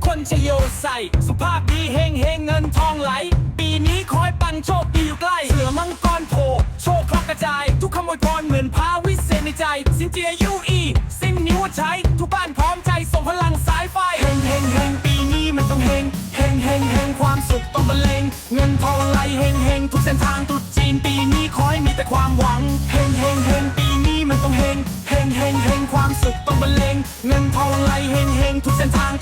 กคนจะโยใส่ สุภาพดีเฮงเฮงเงินทองไหล ปีนี้คอยปังโชคดีอยู่ใกล้เสือมังกรโผล่โชคครอบกระจาย ทุกคำอวยพรเหมือนพาวิเศษในใจ สินเจียยูอี สิ้นนิ้วใช้ ทุกบ้านพร้อมใจส่งพลังสายไฟเฮงเฮงเฮงปีนี้มันต้องเฮงเฮงเฮงเฮงความสุขต้องบรรเลงเงินทองไหลเฮงเฮงทุกเส้นทางตรุษจีนปีนี้ขอให้มีแต่ความหวังเฮงเฮงเฮงปีนี้มันต้องเฮง งเฮงเฮงความสุขต้องบรรเลงเงินทองไหลเฮงเฮงทุกเส้นทาง